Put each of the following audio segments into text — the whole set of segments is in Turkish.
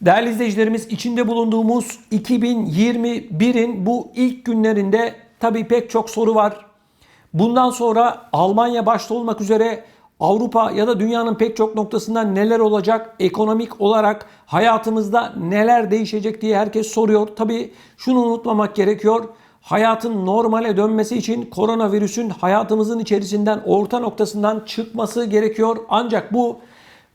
Değerli izleyicilerimiz içinde bulunduğumuz 2021'in bu ilk günlerinde tabii pek çok soru var. Bundan sonra Almanya başta olmak üzere Avrupa ya da dünyanın pek çok noktasında neler olacak? Ekonomik olarak hayatımızda neler değişecek diye herkes soruyor. Tabii şunu unutmamak gerekiyor. Hayatın normale dönmesi için koronavirüsün hayatımızın içerisinden orta noktasından çıkması gerekiyor. Ancak bu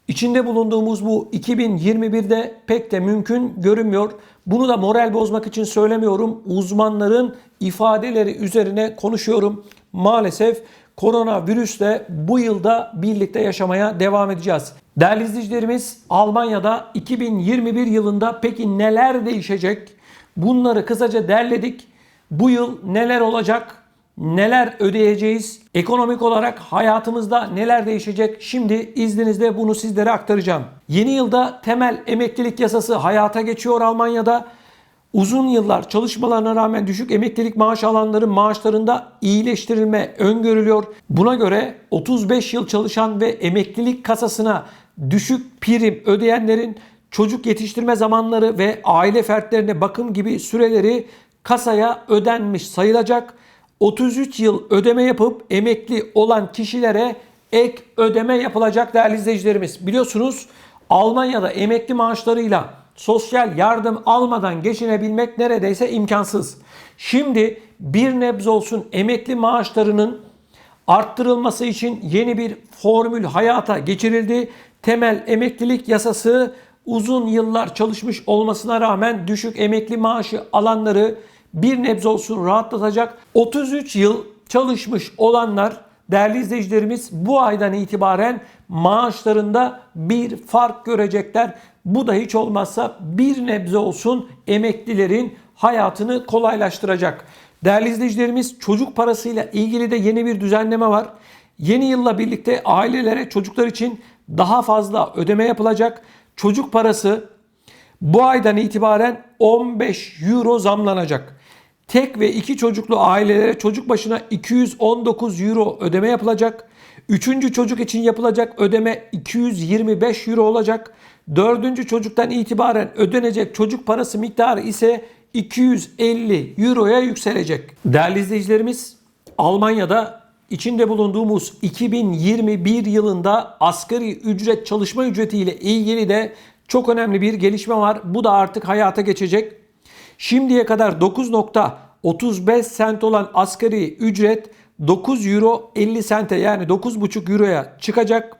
İçinde bulunduğumuz bu 2021'de pek de mümkün görünmüyor. Bunu da moral bozmak için söylemiyorum. Uzmanların ifadeleri üzerine konuşuyorum. Maalesef koronavirüsle bu yılda birlikte yaşamaya devam edeceğiz. Değerli izleyicilerimiz Almanya'da 2021 yılında peki neler değişecek? Bunları kısaca derledik. Bu yıl neler olacak? Neler ödeyeceğiz? Ekonomik olarak hayatımızda neler değişecek? Şimdi izninizle bunu sizlere aktaracağım. Yeni yılda temel emeklilik yasası hayata geçiyor Almanya'da. Uzun yıllar çalışmalarına rağmen düşük emeklilik maaş alanların maaşlarında iyileştirilme öngörülüyor. Buna göre 35 yıl çalışan ve emeklilik kasasına düşük prim ödeyenlerin çocuk yetiştirme zamanları ve aile fertlerine bakım gibi süreleri kasaya ödenmiş sayılacak. 33 yıl ödeme yapıp emekli olan kişilere ek ödeme yapılacak değerli izleyicilerimiz. Biliyorsunuz Almanya'da emekli maaşlarıyla sosyal yardım almadan geçinebilmek neredeyse imkansız. Şimdi bir nebze olsun emekli maaşlarının arttırılması için yeni bir formül hayata geçirildi. Temel emeklilik yasası uzun yıllar çalışmış olmasına rağmen düşük emekli maaşı alanları bir nebze olsun rahatlatacak. 33 yıl çalışmış olanlar değerli izleyicilerimiz bu aydan itibaren maaşlarında bir fark görecekler. Bu da hiç olmazsa bir nebze olsun emeklilerin hayatını kolaylaştıracak. Değerli izleyicilerimiz çocuk parasıyla ilgili de yeni bir düzenleme var. Yeni yılla birlikte ailelere çocuklar için daha fazla ödeme yapılacak. Çocuk parası bu aydan itibaren 15 euro zamlanacak. Tek ve iki çocuklu ailelere çocuk başına 219 euro ödeme yapılacak. Üçüncü çocuk için yapılacak ödeme 225 euro olacak. Dördüncü çocuktan itibaren ödenecek çocuk parası miktarı ise 250 euroya yükselecek. Değerli izleyicilerimiz Almanya'da içinde bulunduğumuz 2021 yılında asgari ücret çalışma ücreti ile ilgili de çok önemli bir gelişme var. Bu da artık hayata geçecek. Şimdiye kadar 9.35 sent olan asgari ücret 9 euro 50 sente yani 9.5 euroya çıkacak.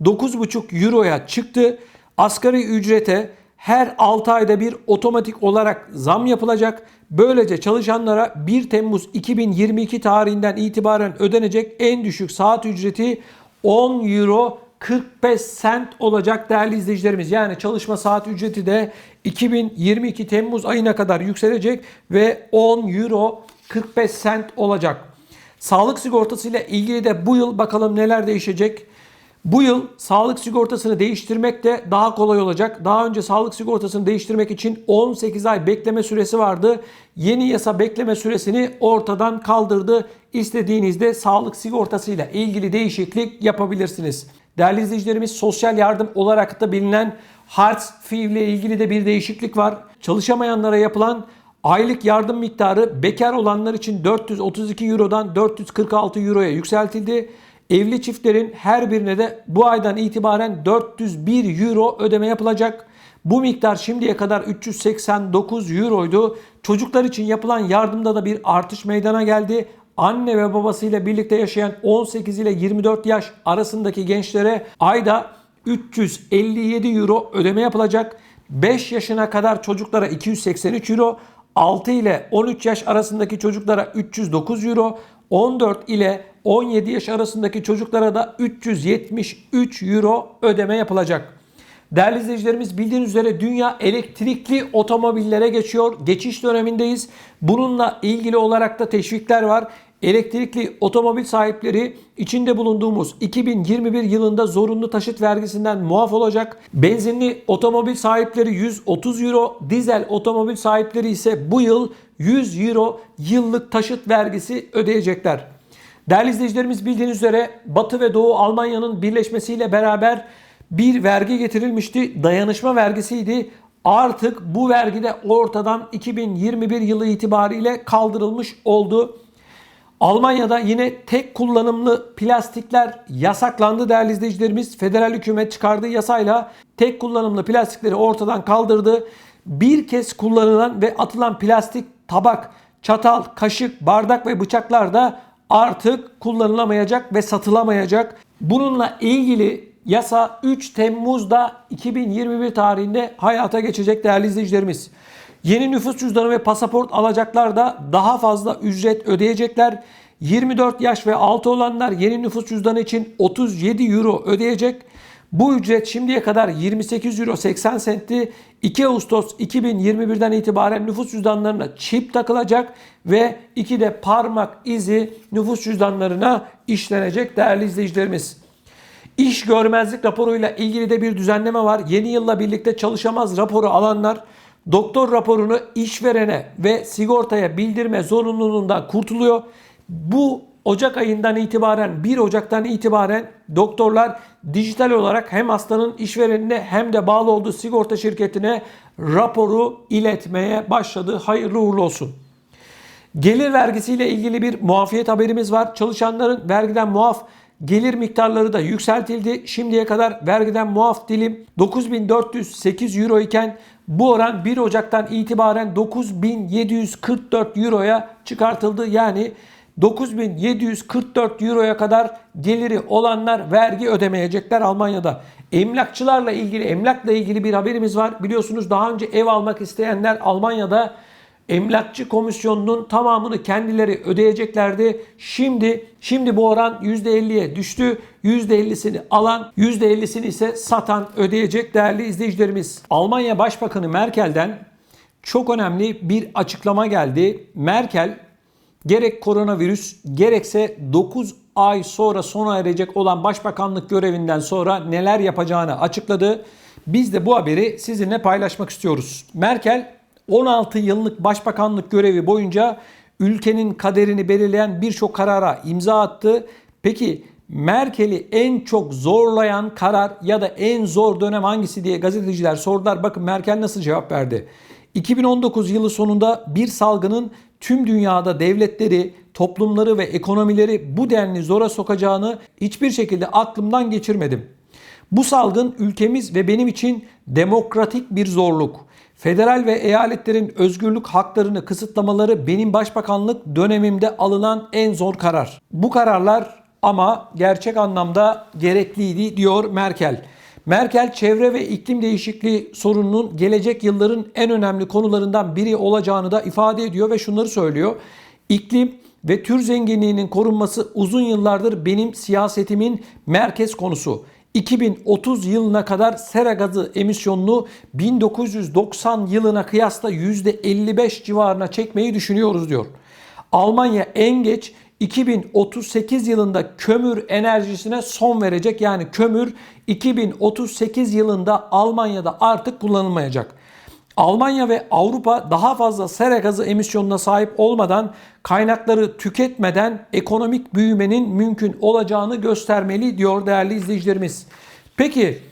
9.5 euroya çıktı. Asgari ücrete her 6 ayda bir otomatik olarak zam yapılacak. Böylece çalışanlara 1 Temmuz 2022 tarihinden itibaren ödenecek en düşük saat ücreti 10 euro 45 sent olacak değerli izleyicilerimiz. Yani çalışma saat ücreti de 2022 Temmuz ayına kadar yükselecek ve 10 euro 45 sent olacak. Sağlık sigortası ile ilgili de bu yıl bakalım neler değişecek. Bu yıl sağlık sigortasını değiştirmek de daha kolay olacak. Daha önce sağlık sigortasını değiştirmek için 18 ay bekleme süresi vardı. Yeni yasa bekleme süresini ortadan kaldırdı. İstediğinizde sağlık sigortasıyla ilgili değişiklik yapabilirsiniz. Değerli izleyicilerimiz sosyal yardım olarak da bilinen Hartz Fee ile ilgili de bir değişiklik var. Çalışamayanlara yapılan aylık yardım miktarı bekar olanlar için 432 Euro'dan 446 Euro'ya yükseltildi. Evli çiftlerin her birine de bu aydan itibaren 401 Euro ödeme yapılacak. Bu miktar şimdiye kadar 389 Euro'ydu. Çocuklar için yapılan yardımda da bir artış meydana geldi anne ve babasıyla birlikte yaşayan 18 ile 24 yaş arasındaki gençlere ayda 357 euro ödeme yapılacak. 5 yaşına kadar çocuklara 283 euro, 6 ile 13 yaş arasındaki çocuklara 309 euro, 14 ile 17 yaş arasındaki çocuklara da 373 euro ödeme yapılacak. Değerli izleyicilerimiz bildiğiniz üzere dünya elektrikli otomobillere geçiyor. Geçiş dönemindeyiz. Bununla ilgili olarak da teşvikler var. Elektrikli otomobil sahipleri içinde bulunduğumuz 2021 yılında zorunlu taşıt vergisinden muaf olacak. Benzinli otomobil sahipleri 130 euro, dizel otomobil sahipleri ise bu yıl 100 euro yıllık taşıt vergisi ödeyecekler. Değerli izleyicilerimiz bildiğiniz üzere Batı ve Doğu Almanya'nın birleşmesiyle beraber bir vergi getirilmişti. Dayanışma vergisiydi. artık bu vergi de ortadan 2021 yılı itibariyle kaldırılmış oldu. Almanya'da yine tek kullanımlı plastikler yasaklandı değerli izleyicilerimiz. Federal hükümet çıkardığı yasayla tek kullanımlı plastikleri ortadan kaldırdı. Bir kez kullanılan ve atılan plastik tabak, çatal, kaşık, bardak ve bıçaklar da artık kullanılamayacak ve satılamayacak. Bununla ilgili yasa 3 Temmuz'da 2021 tarihinde hayata geçecek değerli izleyicilerimiz. Yeni nüfus cüzdanı ve pasaport alacaklar da daha fazla ücret ödeyecekler. 24 yaş ve altı olanlar yeni nüfus cüzdanı için 37 euro ödeyecek. Bu ücret şimdiye kadar 28 euro 80 sentti. 2 Ağustos 2021'den itibaren nüfus cüzdanlarına çip takılacak ve 2 de parmak izi nüfus cüzdanlarına işlenecek değerli izleyicilerimiz. İş görmezlik raporuyla ilgili de bir düzenleme var. Yeni yılla birlikte çalışamaz raporu alanlar doktor raporunu işverene ve sigortaya bildirme zorunluluğundan kurtuluyor. Bu Ocak ayından itibaren 1 Ocak'tan itibaren doktorlar dijital olarak hem hastanın işverenine hem de bağlı olduğu sigorta şirketine raporu iletmeye başladı. Hayırlı uğurlu olsun. Gelir vergisiyle ilgili bir muafiyet haberimiz var. Çalışanların vergiden muaf gelir miktarları da yükseltildi. Şimdiye kadar vergiden muaf dilim 9408 euro iken bu oran 1 Ocak'tan itibaren 9744 euroya çıkartıldı. Yani 9744 euroya kadar geliri olanlar vergi ödemeyecekler Almanya'da. Emlakçılarla ilgili, emlakla ilgili bir haberimiz var. Biliyorsunuz daha önce ev almak isteyenler Almanya'da emlakçı komisyonunun tamamını kendileri ödeyeceklerdi. Şimdi şimdi bu oran %50'ye düştü. %50'sini alan, %50'sini ise satan ödeyecek değerli izleyicilerimiz. Almanya Başbakanı Merkel'den çok önemli bir açıklama geldi. Merkel gerek koronavirüs gerekse 9 ay sonra sona erecek olan başbakanlık görevinden sonra neler yapacağını açıkladı. Biz de bu haberi sizinle paylaşmak istiyoruz. Merkel 16 yıllık başbakanlık görevi boyunca ülkenin kaderini belirleyen birçok karara imza attı. Peki Merkel'i en çok zorlayan karar ya da en zor dönem hangisi diye gazeteciler sordular. Bakın Merkel nasıl cevap verdi. 2019 yılı sonunda bir salgının tüm dünyada devletleri, toplumları ve ekonomileri bu denli zora sokacağını hiçbir şekilde aklımdan geçirmedim. Bu salgın ülkemiz ve benim için demokratik bir zorluk. Federal ve eyaletlerin özgürlük haklarını kısıtlamaları benim başbakanlık dönemimde alınan en zor karar. Bu kararlar ama gerçek anlamda gerekliydi diyor Merkel. Merkel çevre ve iklim değişikliği sorununun gelecek yılların en önemli konularından biri olacağını da ifade ediyor ve şunları söylüyor. İklim ve tür zenginliğinin korunması uzun yıllardır benim siyasetimin merkez konusu. 2030 yılına kadar sera gazı emisyonunu 1990 yılına kıyasla %55 civarına çekmeyi düşünüyoruz diyor. Almanya en geç 2038 yılında kömür enerjisine son verecek. Yani kömür 2038 yılında Almanya'da artık kullanılmayacak. Almanya ve Avrupa daha fazla sera gazı emisyonuna sahip olmadan kaynakları tüketmeden ekonomik büyümenin mümkün olacağını göstermeli diyor değerli izleyicilerimiz. Peki